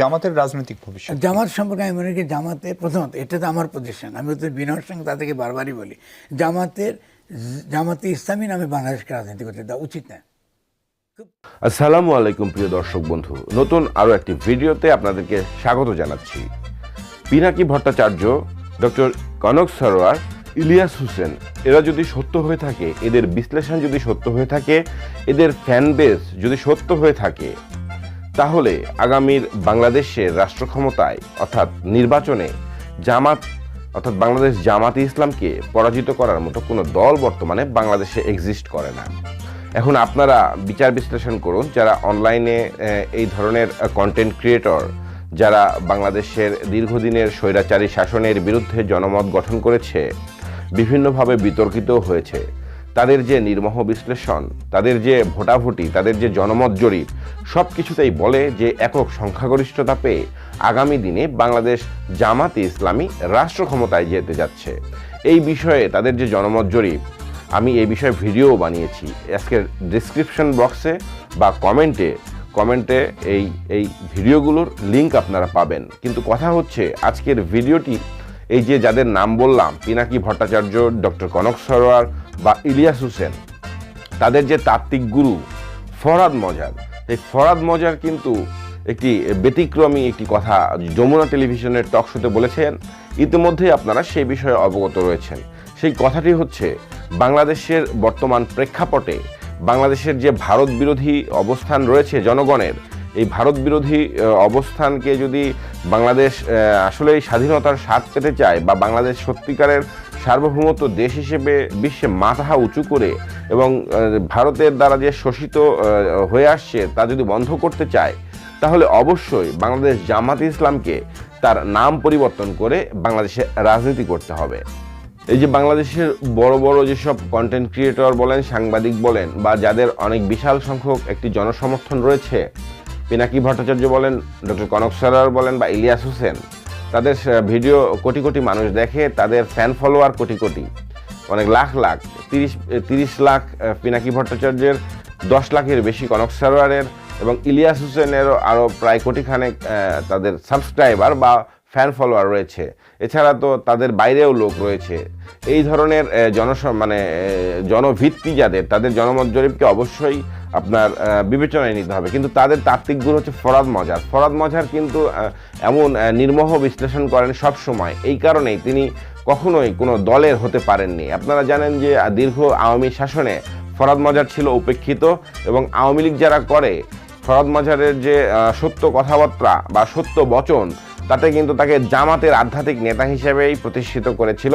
জামাতের রাজনৈতিক ভবিষ্যৎ। জামাত সম্পর্কে আমি মনে করি জামাতে প্রথমত এটা তো আমার পজিশন আমি তো বিনয়ের সঙ্গে তাদেরকে বারবারই বলি জামাতের জামাতে ইসলামী নামে বাংলাদেশকে রাজনীতি করতে দেওয়া উচিত না। আসসালামু আলাইকুম প্রিয় দর্শক বন্ধু। নতুন আরও একটি ভিডিওতে আপনাদেরকে স্বাগত জানাচ্ছি। পিনাকি ভট্টাচার্য ডক্টর কনক সরোয়ার ইলিয়াস হোসেন এরা যদি সত্য হয়ে থাকে এদের বিশ্লেষণ যদি সত্য হয়ে থাকে এদের ফ্যান বেস যদি সত্য হয়ে থাকে তাহলে আগামীর বাংলাদেশের রাষ্ট্র ক্ষমতায় অর্থাৎ নির্বাচনে জামাত, অর্থাৎ বাংলাদেশ জামাতে ইসলামকে পরাজিত করার মতো কোনো দল বর্তমানে বাংলাদেশে এক্সিস্ট করে না। এখন আপনারা বিচার বিশ্লেষণ করুন, যারা অনলাইনে এই ধরনের কন্টেন্ট ক্রিয়েটর যারা বাংলাদেশের দীর্ঘদিনের স্বৈরাচারী শাসনের বিরুদ্ধে জনমত গঠন করেছে, বিভিন্নভাবে বিতর্কিত হয়েছে। তাদের যে নির্মহ বিশ্লেষণ, তাদের যে ভোটাভুটি, তাদের যে জনমত জরিপ সব কিছুতেই বলে যে একক সংখ্যাগরিষ্ঠতা পেয়ে আগামী দিনে বাংলাদেশ জামাতে ইসলামী রাষ্ট্র ক্ষমতায় যেতে যাচ্ছে। এই বিষয়ে তাদের যে জনমত জরিপ, আমি এই বিষয়ে ভিডিও বানিয়েছি। আজকের ডিসক্রিপশন বক্সে বা কমেন্টে কমেন্টে এই এই ভিডিওগুলোর লিংক আপনারা পাবেন। কিন্তু কথা হচ্ছে, আজকের ভিডিওটি এই যে যাদের নাম বললাম, পিনাকি ভট্টাচার্য, ডক্টর কনক সরোয়ার বা ইলিয়াস হোসেন, তাদের যে তাত্ত্বিক গুরু ফরাদ মজার এই ফরাদ মজার কিন্তু একটি ব্যতিক্রমী একটি কথা যমুনা টেলিভিশনের টক শোতে বলেছেন। ইতিমধ্যেই আপনারা সেই বিষয়ে অবগত রয়েছেন। সেই কথাটি হচ্ছে, বাংলাদেশের বর্তমান প্রেক্ষাপটে বাংলাদেশের যে ভারত বিরোধী অবস্থান রয়েছে জনগণের এই ভারত বিরোধী অবস্থানকে যদি বাংলাদেশ আহ, আসলেই স্বাধীনতার স্বাদ পেতে চায় বা বাংলাদেশ সত্যিকারের সার্বভৌমত্ব দেশ হিসেবে বিশ্বে মাথা উঁচু করে এবং ভারতের দ্বারা যে শোষিত হয়ে আসছে তা যদি বন্ধ করতে চায় তাহলে অবশ্যই বাংলাদেশ জামাত ইসলামকে তার নাম পরিবর্তন করে বাংলাদেশে রাজনীতি করতে হবে। এই যে বাংলাদেশের বড় বড় যেসব কন্টেন্ট ক্রিয়েটর বলেন সাংবাদিক বলেন বা যাদের অনেক বিশাল সংখ্যক একটি জনসমর্থন রয়েছে পিনাকি ভট্টাচার্য বলেন, ডক্টর কনক সরার বলেন বা ইলিয়াস হোসেন, তাদের ভিডিও কোটি কোটি মানুষ দেখে তাদের ফ্যান ফলোয়ার কোটি কোটি। অনেক লাখ লাখ, তিরিশ তিরিশ লাখ পিনাকি ভট্টাচার্যের, দশ লাখের বেশি কনক সরোয়ারের এবং ইলিয়াস হোসেনেরও আরও প্রায় কোটিখানেক তাদের সাবস্ক্রাইবার বা ফ্যান ফলোয়ার রয়েছে। এছাড়া তো তাদের বাইরেও লোক রয়েছে। এই ধরনের জনস মানে জনভিত্তি যাদের, তাদের জনমত জরিপকে অবশ্যই আপনার বিবেচনায় নিতে হবে। কিন্তু তাদের তাত্ত্বিক গুরু হচ্ছে ফরাদ মজার। ফরাদ মজার কিন্তু এমন নির্মোহ বিশ্লেষণ করেন সব সময় এই কারণেই তিনি কখনোই কোনো দলের হতে পারেননি। আপনারা জানেন যে দীর্ঘ আওয়ামী শাসনে ফরাদ মজার ছিল উপেক্ষিত এবং আওয়ামী লীগ যারা করে, ফরাদ মাজারের যে সত্য কথাবার্তা বা সত্য বচন, তাতে কিন্তু তাকে জামাতের আধ্যাত্মিক নেতা হিসেবেই প্রতিষ্ঠিত করেছিল।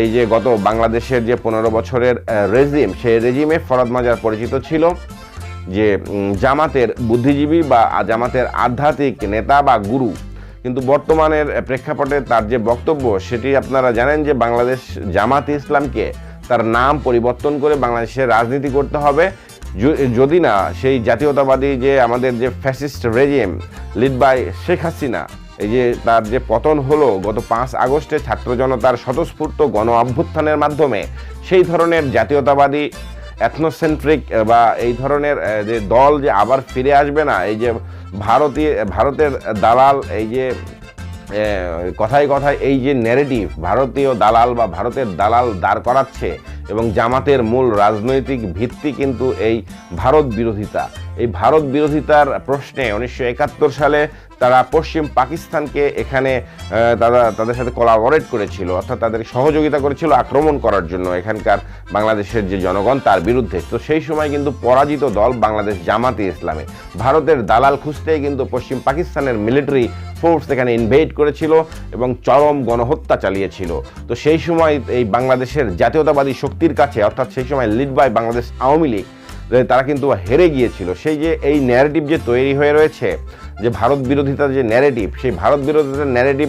এই যে, গত বাংলাদেশের যে পনেরো বছরের রেজিম, সেই রেজিমে ফরাদ মাজার পরিচিত ছিল। যে জামাতের বুদ্ধিজীবী বা জামাতের আধ্যাত্মিক নেতা বা গুরু, কিন্তু বর্তমানের প্রেক্ষাপটে তার যে বক্তব্য, সেটি আপনারা জানেন যে বাংলাদেশ জামাত ইসলামকে তার নাম পরিবর্তন করে বাংলাদেশের রাজনীতি করতে হবে। যদি না, সেই জাতীয়তাবাদী যে আমাদের যে fascist regime, led by Sheikh Hasina, এই যে তার যে পতন হলো গত পাঁচ আগস্টে ছাত্র জনতার স্বতঃস্ফূর্ত গণ অভ্যুত্থানের মাধ্যমে, সেই ধরনের জাতীয়তাবাদী এথনোসেন্ট্রিক বা এই ধরনের যে দল যে আবার ফিরে আসবে না, এই যে ভারতীয়, ভারতের দালাল, এই যে কথায় কথায় এই যে ন্যারেটিভ ভারতীয় দালাল বা ভারতের দালাল দাঁড় করাচ্ছে এবং জামাতের মূল রাজনৈতিক ভিত্তি কিন্তু এই ভারত বিরোধিতা। এই ভারত বিরোধিতার প্রশ্নে উনিশশো একাত্তর সালে তারা পশ্চিম পাকিস্তানকে এখানে তারা তাদের সাথে কোলাবরেট করেছিল, অর্থাৎ তাদের সহযোগিতা করেছিল আক্রমণ করার জন্য এখানকার বাংলাদেশের যে জনগণ তার বিরুদ্ধে। তো সেই সময় কিন্তু পরাজিত দল বাংলাদেশ জামাতে ইসলামে। ভারতের দালাল খুঁজতেই কিন্তু পশ্চিম পাকিস্তানের মিলিটারি ফোর্স এখানে ইনভেড করেছিল এবং চরম গণহত্যা চালিয়েছিল। তো সেই সময় এই বাংলাদেশের জাতীয়তাবাদী শক্তির কাছে, অর্থাৎ সেই সময় লিড বাই বাংলাদেশ আওয়ামী লীগ তারা কিন্তু হেরে গিয়েছিল। সেই যে এই ন্যারেটিভ যে তৈরি হয়ে রয়েছে, যে ভারত বিরোধিতার যে ন্যারেটিভ সেই ভারত বিরোধিতার ন্যারেটিভ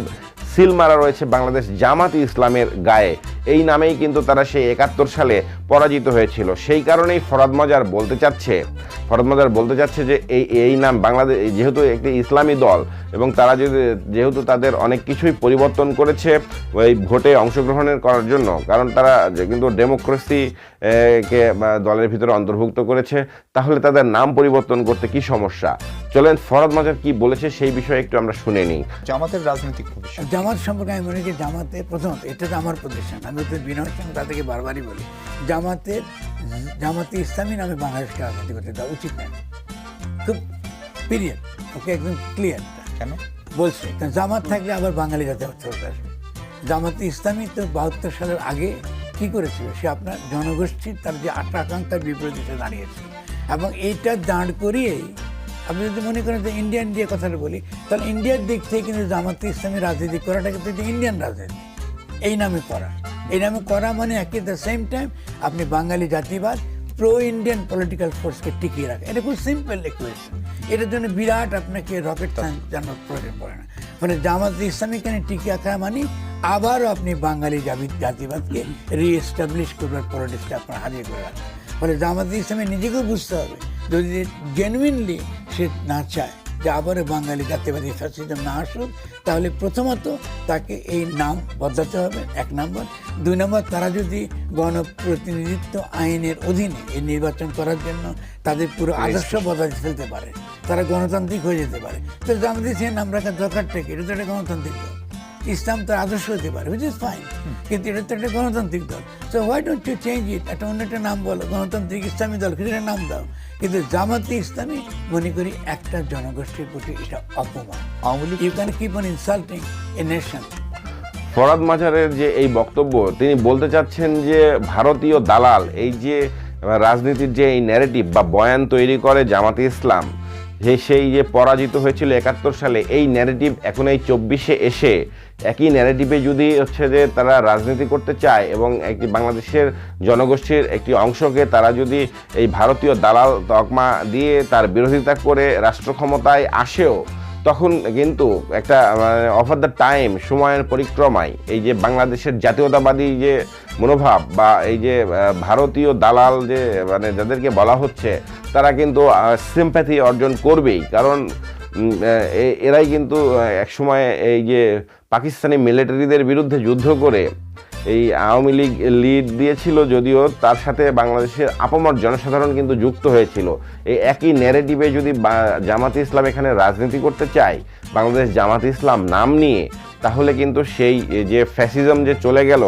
সিল মারা রয়েছে বাংলাদেশ জামাত ইসলামের গায়ে। এই নামেই কিন্তু তারা সেই একাত্তর সালে পরাজিত হয়েছিল। সেই কারণেই ফরাদ মজার বলতে চাচ্ছে ফরাদ মজার বলতে চাচ্ছে যে এই এই নাম বাংলাদেশ যেহেতু একটি ইসলামী দল এবং তারা যদি যেহেতু তাদের অনেক কিছুই পরিবর্তন করেছে ওই ভোটে অংশগ্রহণের করার জন্য কারণ তারা যে কিন্তু ডেমোক্রেসি কে দলের ভিতরে অন্তর্ভুক্ত করেছে তাহলে তাদের নাম পরিবর্তন করতে কি সমস্যা? চলেন ফরদ মাজার কি বলেছে সেই বিষয়ে একটু আমরা শুনে নিই। জামাতের রাজনৈতিক ভবিষ্যৎ জামাত সম্পর্কে আমি মনে করি জামাতে প্রথমত এটা তো আমার পজিশন আমি তো সঙ্গে তাদেরকে বারবারই বলি জামাতের জামাতে ইসলামী নামে বাংলাদেশকে রাজনীতি করতে দেওয়া উচিত নয় খুব পিরিয়ড ওকে একদম ক্লিয়ার কেন? বলছে কারণ জামাত থাকলে আবার বাঙালি জাতি চলতে আসবে। জামাতে ইসলামী তো বাহাত্তর সালের আগে কি করেছিল? সে আপনার জনগোষ্ঠীর তার যে আশা আকাঙ্ক্ষার বিপরীতে সে দাঁড়িয়েছিল এবং এইটা দাঁড় করিয়েই আপনি যদি মনে করেন যে ইন্ডিয়া ইন্ডিয়া কথাটা বলি তাহলে ইন্ডিয়ার দিক থেকে কিন্তু জামাতে ইসলামী রাজনীতি করাটা কিন্তু ইন্ডিয়ান রাজনীতি এই নামে করা। এই নামে করা মানে একই দ্য সেম টাইম আপনি বাঙালি জাতিবাদ প্রো ইন্ডিয়ান পলিটিক্যাল ফোর্সকে টিকিয়ে রাখা। এটা খুব সিম্পল ইকুয়েশন এটার জন্য বিরাট আপনাকে রকেট সায়েন্স জানার প্রয়োজন পড়ে না। মানে জামাত ইসলামীকে টিকিয়ে রাখা মানে আবারও আপনি বাঙালি জাতি- জাতিবাদকে রিএস্টাবলিশ করবার পলিটিক্সটা আপনার হাজির করে রাখা। ফলে জামাত ইসলামী নিজেকেও বুঝতে হবে, যদি জেনুইনলি সে না চায়। যে আবারও বাঙালি জাতীয়বাদী ফ্যাসিজম না আসুক তাহলে প্রথমত তাকে এই নাম বদলাতে হবে এক নম্বর। দুই নম্বর তারা যদি গণপ্রতিনিধিত্ব আইনের অধীনে এই নির্বাচন করার জন্য তাদের পুরো আদর্শ বদলাতে ফেলতে পারে তারা গণতান্ত্রিক হয়ে যেতে পারে। তো জানতে সে নাম রাখার দরকারটা কি এটা তো একটা গণতান্ত্রিক ইসলাম তার আদর্শ হতে পারে উইচ ইজ ফাইন কিন্তু এটা তো একটা গণতান্ত্রিক দল। So why don't you change it একটা অন্য একটা নাম বলো গণতান্ত্রিক ইসলামী দল কিছু একটা নাম দাও। কিন্তু জামাতে ইসলামী মনে করি একটা জনগোষ্ঠীর প্রতি এটা অপমান। Awami League you can keep on insulting a nation Farhad মাজারের যে এই বক্তব্য তিনি বলতে চাচ্ছেন যে ভারতীয় দালাল এই যে রাজনীতির যে এই ন্যারেটিভ বা বয়ান তৈরি করে জামাতে ইসলাম যে সেই যে পরাজিত হয়েছিল একাত্তর সালে, এই ন্যারেটিভ এখন এই চব্বিশে এসে, একই ন্যারেটিভে যদি হচ্ছে যে তারা রাজনীতি করতে চায় এবং একটি বাংলাদেশের জনগোষ্ঠীর একটি অংশকে তারা যদি এই ভারতীয় দালাল তকমা দিয়ে তার বিরোধিতা করে রাষ্ট্র ক্ষমতায় আসেও তখন কিন্তু একটা মানে অফার দ্য টাইম সময়ের পরিক্রমায় এই যে বাংলাদেশের জাতীয়তাবাদী যে মনোভাব বা এই যে ভারতীয় দালাল যে মানে যাদেরকে বলা হচ্ছে, তারা কিন্তু সিম্প্যাথি অর্জন করবেই। কারণ এরাই কিন্তু একসময় এই যে পাকিস্তানি মিলিটারিদের বিরুদ্ধে যুদ্ধ করে এই আওয়ামী লীগ লিড দিয়েছিল যদিও তার সাথে বাংলাদেশের আপমর জনসাধারণ কিন্তু যুক্ত হয়েছিল। এই একই ন্যারেটিভে যদি জামাতে ইসলাম এখানে রাজনীতি করতে চায়, বাংলাদেশ জামাত ইসলাম নাম নিয়ে তাহলে কিন্তু সেই যে ফ্যাসিজম যে চলে গেল,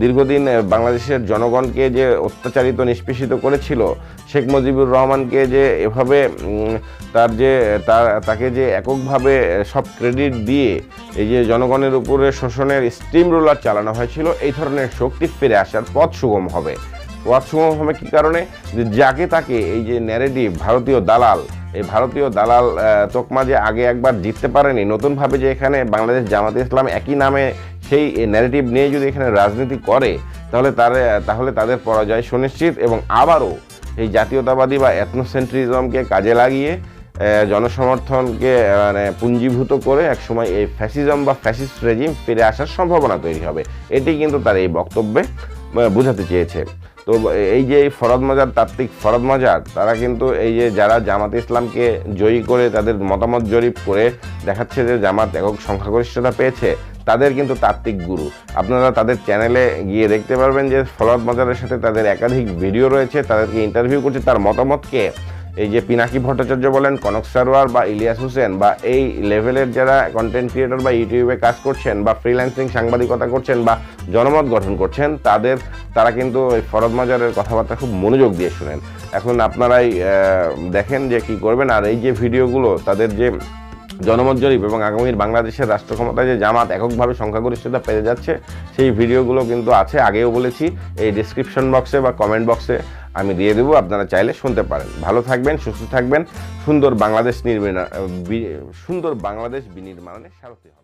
দীর্ঘদিন বাংলাদেশের জনগণকে যে অত্যাচারিত, নিষ্পেষিত করেছিল, শেখ মুজিবুর রহমানকে যে এভাবে তার যে তার তাকে যে এককভাবে সব ক্রেডিট দিয়ে এই যে জনগণের উপরে শোষণের স্টিম রোলার চালানো হয়েছিল, এই ধরনের শক্তি ফিরে আসার পথ সুগম হবে। পথ সুগম হবে কী কারণে? যে যাকে তাকে এই যে ন্যারেটিভ ভারতীয় দালাল এই ভারতীয় দালাল তোকমা যে আগে একবার জিততে পারেনি, নতুনভাবে যে এখানে বাংলাদেশ জামাতে ইসলাম একই নামে সেই ন্যারেটিভ নিয়ে যদি এখানে রাজনীতি করে, তাহলে তার, তাহলে তাদের পরাজয় সুনিশ্চিত এবং আবারও এই জাতীয়তাবাদী বা এথনোসেন্ট্রিজমকে কাজে লাগিয়ে জনসমর্থনকে মানে পুঞ্জীভূত করে একসময় এই ফ্যাসিজম বা ফ্যাসিস্ট রেজিম ফিরে আসার সম্ভাবনা তৈরি হবে। এটি কিন্তু তার এই বক্তব্যে বোঝাতে চেয়েছে। তো এই যে ফরদ মাজার তাত্ত্বিক ফরদ মাজার, তারা কিন্তু এই যে যারা জামাত ইসলামকে জয়ী করে তাদের মতামত জরিপ করে দেখাচ্ছে যে জামাত একক সংখ্যাগরিষ্ঠতা পেয়েছে, তাদের কিন্তু তাত্ত্বিক গুরু। আপনারা তাদের চ্যানেলে গিয়ে দেখতে পারবেন যে ফরদ মাজারের সাথে তাদের একাধিক ভিডিও রয়েছে, তাদেরকে ইন্টারভিউ করছে, তার মতামতকে এই যে পিনাকি ভট্টাচার্য বলেন, কনক সারোয়ার বা ইলিয়াস হোসেন বা এই লেভেলের যারা কন্টেন্ট ক্রিয়েটর বা ইউটিউবে কাজ করছেন বা ফ্রিল্যান্সিং সাংবাদিকতা করছেন বা জনমত গঠন করছেন, তাদের, তারা কিন্তু এই ফরদ মাজারের কথাবার্তা খুব মনোযোগ দিয়ে শুনেন। এখন আপনারাই দেখেন যে কি করবেন। আর এই যে ভিডিওগুলো, তাদের যে জনমত জরিপ এবং আগামীর বাংলাদেশের রাষ্ট্র ক্ষমতায় যে জামাত এককভাবে সংখ্যাগরিষ্ঠতা পেয়ে যাচ্ছে, সেই ভিডিওগুলো কিন্তু আছে। আগেও বলেছি, এই ডিসক্রিপশন বক্সে বা কমেন্ট বক্সে আমি দিয়ে দেবো, আপনারা চাইলে শুনতে পারেন। ভালো থাকবেন, সুস্থ থাকবেন। সুন্দর বাংলাদেশ নির্মাণ সুন্দর বাংলাদেশ বিনির্মাণে সারথী হবে